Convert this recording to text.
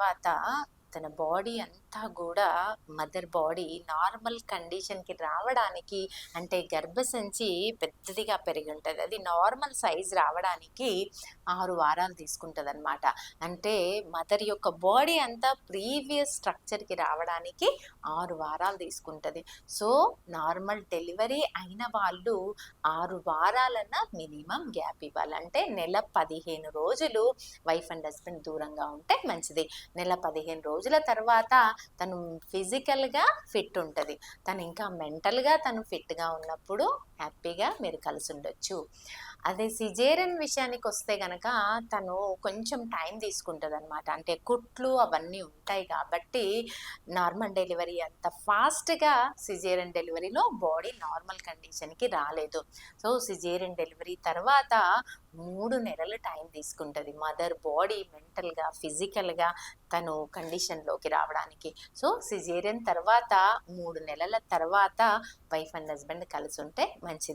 తర్వాత తన బాడీ అంతా కూడా మదర్ బాడీ నార్మల్ కండిషన్కి రావడానికి అంటే గర్భసంచి పెద్దదిగా పెరిగి ఉంటుంది అది నార్మల్ సైజ్ రావడానికి ఆరు వారాలు తీసుకుంటుంది అనమాట అంటే మదర్ యొక్క బాడీ అంతా ప్రీవియస్ స్ట్రక్చర్కి రావడానికి ఆరు వారాలు తీసుకుంటుంది. సో నార్మల్ డెలివరీ అయిన వాళ్ళు ఆరు వారాలన్న మినిమం గ్యాప్ ఇవ్వాలి. అంటే నెల పదిహేను రోజులు వైఫ్ అండ్ హస్బెండ్ దూరంగా ఉంటే మంచిది. నెల పదిహేను రోజులు రోజుల తర్వాత తను ఫిజికల్గా ఫిట్ ఉంటుంది. తను ఇంకా మెంటల్గా తను ఫిట్గా ఉన్నప్పుడు హ్యాపీగా మీరు కలిసి ఉండొచ్చు. అదే సిజేరియన్ విషయానికి వస్తే గనక తను కొంచెం టైం తీసుకుంటుంది అనమాట అంటే కుట్లు అవన్నీ ఉంటాయి కాబట్టి నార్మల్ డెలివరీ అంత ఫాస్ట్గా సిజేరియన్ డెలివరీలో బాడీ నార్మల్ కండిషన్కి రాలేదు. సో సిజేరియన్ డెలివరీ తర్వాత మూడు నెలలు టైం తీసుకుంటుంది. మదర్ బాడీ మెంటల్గా ఫిజికల్గా తను కండిషన్లోకి రావడానికి. సో సిజేరియన్ తర్వాత మూడు నెలల తర్వాత వైఫ్ అండ్ హస్బెండ్ కలిసి ఉంటే మంచిది.